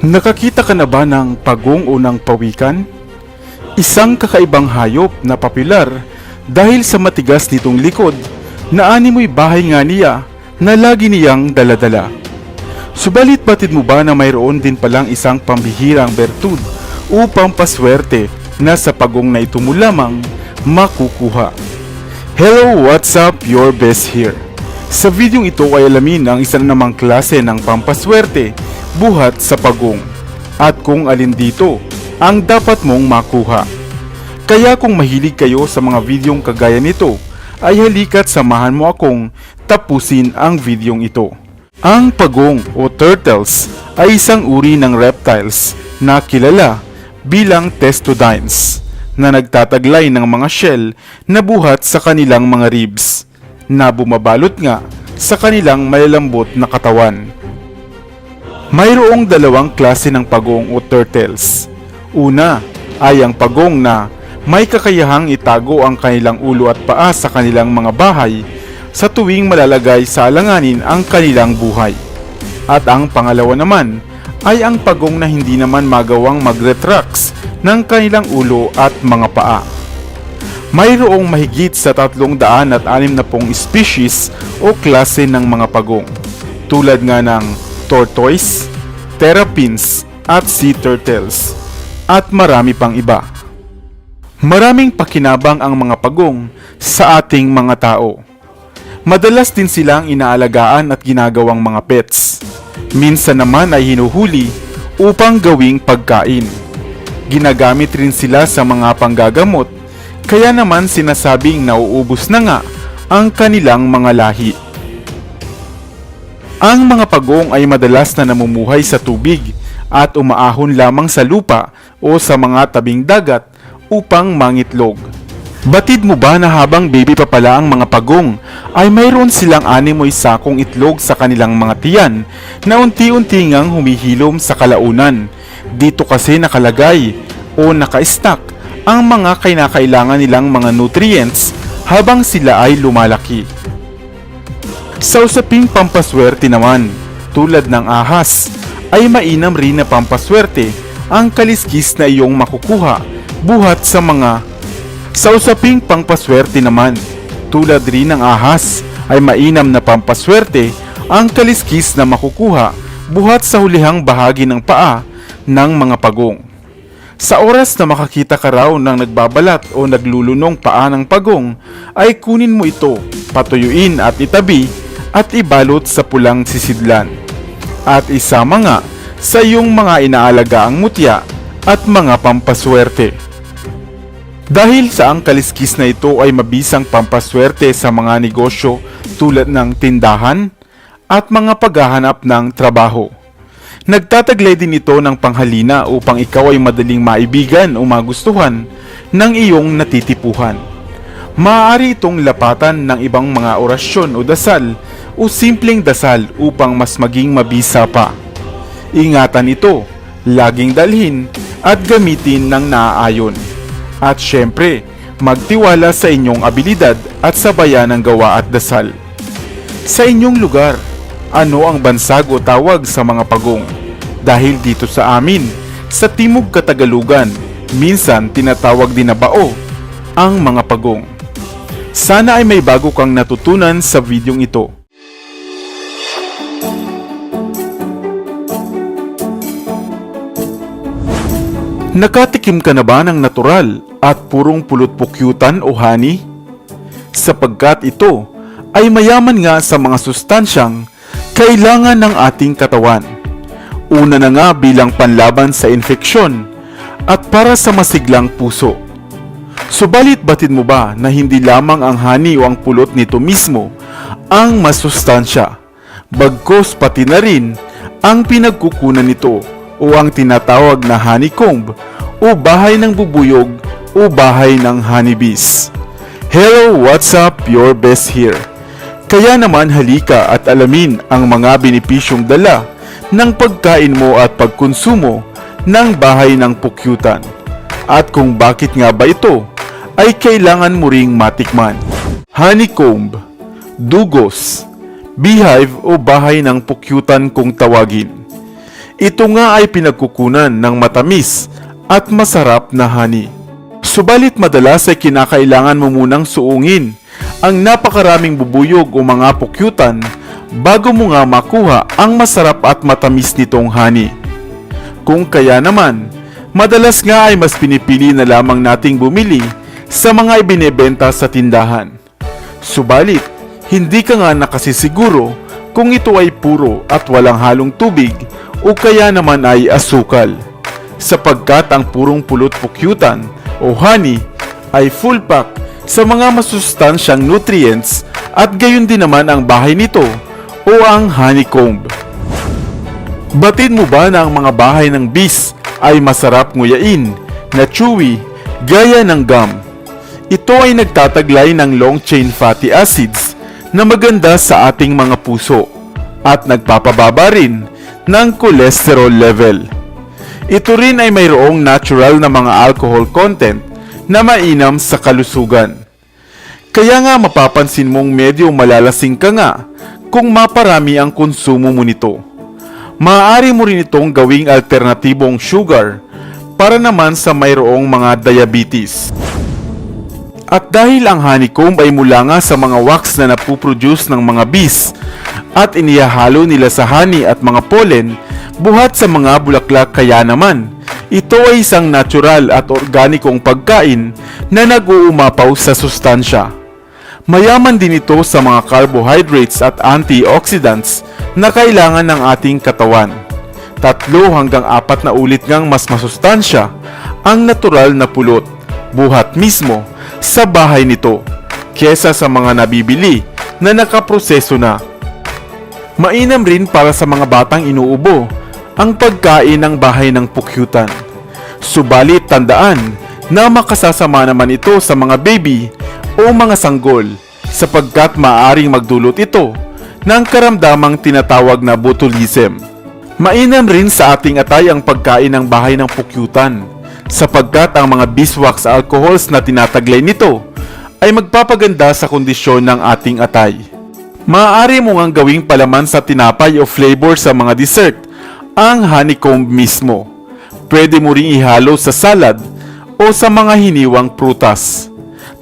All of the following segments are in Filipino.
Nakakita ka na ba ng pagong o ng pawikan? Isang kakaibang hayop na popular dahil sa matigas nitong likod na animoy bahay nga niya na lagi niyang daladala. Subalit batid mo ba na mayroon din palang isang pambihirang bertud o pampaswerte na sa pagong na ito mo lamang makukuha? Hello, what's up? Your best here. Sa videong ito ay alamin ang isa na namang klase ng pampaswerte buhat sa pagong at kung alin dito ang dapat mong makuha. Kaya kung mahilig kayo sa mga videong kagaya nito, ay halika't samahan mo akong tapusin ang videong ito. Ang pagong o turtles ay isang uri ng reptiles na kilala bilang testudines na nagtataglay ng mga shell na buhat sa kanilang mga ribs na bumabalot nga sa kanilang malalambot na katawan. Mayroong dalawang klase ng pagong o turtles. Una ay ang pagong na may kakayahang itago ang kanilang ulo at paa sa kanilang mga bahay sa tuwing malalagay sa alanganin ang kanilang buhay. At ang pangalawa naman ay ang pagong na hindi naman magawang mag-retracts ng kanilang ulo at mga paa. Mayroong mahigit sa tatlong daan at anim na pong species o klase ng mga pagong, tulad nga ng tortoise, terrapins, at sea turtles, at marami pang iba. Maraming pakinabang ang mga pagong sa ating mga tao. Madalas din silang inaalagaan at ginagawang mga pets. Minsan naman ay hinuhuli upang gawing pagkain. Ginagamit rin sila sa mga panggagamot, kaya naman sinasabing nauubos na nga ang kanilang mga lahi. Ang mga pagong ay madalas na namumuhay sa tubig at umaahon lamang sa lupa o sa mga tabing dagat upang mangitlog. Batid mo ba na habang baby pa pala ang mga pagong ay mayroon silang animoy sakong itlog sa kanilang mga tiyan na unti-unti ngang humihilom sa kalaunan. Dito kasi nakalagay o naka-stack ang mga kinakailangan nilang mga nutrients habang sila ay lumalaki. Sa usaping pampaswerte naman, tulad ng ahas, ay mainam rin na pampaswerte ang kaliskis na iyong makukuha. Buhat sa mga sa usaping pangpaswerte naman, tulad rin ng ahas ay mainam na pampaswerte ang kaliskis na makukuha. Buhat sa hulihang bahagi ng paa ng mga pagong. Sa oras na makakita ka raw ng nagbabalat o naglulunong paa ng pagong, ay kunin mo ito, patuyuin at itabi at ibalot sa pulang sisidlan. At isama nga sa iyong mga inaalagaang mutya at mga pampaswerte. Dahil sa ang kaliskis na ito ay mabisang pampaswerte sa mga negosyo tulad ng tindahan at mga paghahanap ng trabaho. Nagtataglay din ito ng panghalina upang ikaw ay madaling maibigan o magustuhan ng iyong natitipuhan. Maaari itong lapatan ng ibang mga orasyon o dasal o simpleng dasal upang mas maging mabisa pa. Ingatan ito, laging dalhin at gamitin ng naaayon. At syempre, magtiwala sa inyong abilidad at sabayan ng gawa at dasal. Sa inyong lugar, ano ang bansag o tawag sa mga pagong? Dahil dito sa amin, sa Timog Katagalugan, minsan tinatawag din na bao ang mga pagong. Sana ay may bago kang natutunan sa videong ito. Nakatikim ka na ba ng natural at purong pulot pukyutan o honey? Sapagkat ito ay mayaman nga sa mga sustansyang kailangan ng ating katawan. Una na nga bilang panlaban sa infeksyon at para sa masiglang puso. Subalit batid mo ba na hindi lamang ang honey o ang pulot nito mismo ang masustansya, bagkos pati na rin ang pinagkukunan nito o ang tinatawag na honeycomb o bahay ng bubuyog o bahay ng honeybees. Hello, what's up? Your best here. Kaya naman halika at alamin ang mga benepisyong dala ng pagkain mo at pagkonsumo ng bahay ng pukyutan. At kung bakit nga ba ito ay kailangan mo ring matikman. Honeycomb, dugos, beehive o bahay ng pukyutan kung tawagin. Ito nga ay pinagkukunan ng matamis at masarap na honey. Subalit madalas ay kinakailangan mo munang suungin ang napakaraming bubuyog o mga pukyutan bago mo nga makuha ang masarap at matamis nitong honey. Kung kaya naman, madalas nga ay mas pinipili na lamang nating bumili sa mga ibinebenta sa tindahan. Subalit, hindi ka nga nakasisiguro kung ito ay puro at walang halong tubig o kaya naman ay asukal. Sapagkat ang purong pulot pukyutan o honey ay full pack sa mga masustansyang nutrients at gayon din naman ang bahay nito o ang honeycomb. Batid mo ba na ang mga bahay ng bees ay masarap nguyain, na chewy, gaya ng gum? Ito ay nagtataglay ng long chain fatty acids na maganda sa ating mga puso at nagpapababa rin ng cholesterol level. Ito rin ay mayroong natural na mga alcohol content na mainam sa kalusugan. Kaya nga mapapansin mong medyo malalasing ka nga kung maparami ang konsumo mo nito. Maaari mo rin itong gawing alternatibong sugar para naman sa mayroong mga diabetes. At dahil ang honeycomb ay mula nga sa mga wax na napuproduce ng mga bees at inihahalo nila sa honey at mga pollen buhat sa mga bulaklak kaya naman, ito ay isang natural at organikong pagkain na nag-uumapaw sa sustansya. Mayaman din ito sa mga carbohydrates at antioxidants na kailangan ng ating katawan. Tatlo hanggang apat na ulit ngang mas masustansya ang natural na pulot, buhat mismo sa bahay nito, kesa sa mga nabibili na nakaproseso na. Mainam rin para sa mga batang inuubo ang pagkain ng bahay ng pukyutan. Subalit tandaan na makasasama naman ito sa mga baby o mga sanggol sapagkat maaring magdulot ito ng karamdamang tinatawag na botulism. Mainam rin sa ating atay ang pagkain ng bahay ng pukyutan sapagkat ang mga beeswax alcohols na tinataglay nito ay magpapaganda sa kondisyon ng ating atay. Maaari mo ngang gawing palaman sa tinapay o flavor sa mga dessert ang honeycomb mismo. Pwede mo ring ihalo sa salad o sa mga hiniwang prutas.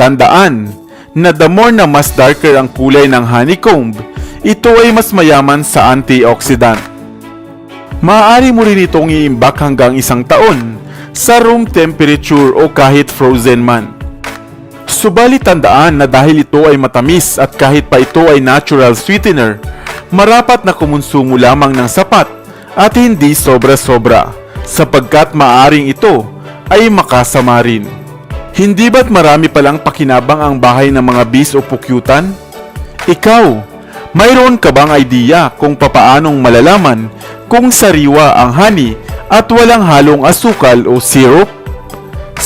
Tandaan na the more na mas darker ang kulay ng honeycomb, ito ay mas mayaman sa antioxidant. Maaari mo rin itong iimbak hanggang isang taon sa room temperature o kahit frozen man. Subalit tandaan na dahil ito ay matamis at kahit pa ito ay natural sweetener, marapat na kumonsumo lamang ng sapat at hindi sobra-sobra sapagkat maaring ito ay makasama rin. Hindi ba't marami palang pakinabang ang bahay ng mga bis o pukyutan? Ikaw, mayroon ka bang idea kung papaanong malalaman kung sariwa ang honey at walang halong asukal o syrup?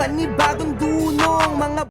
lamang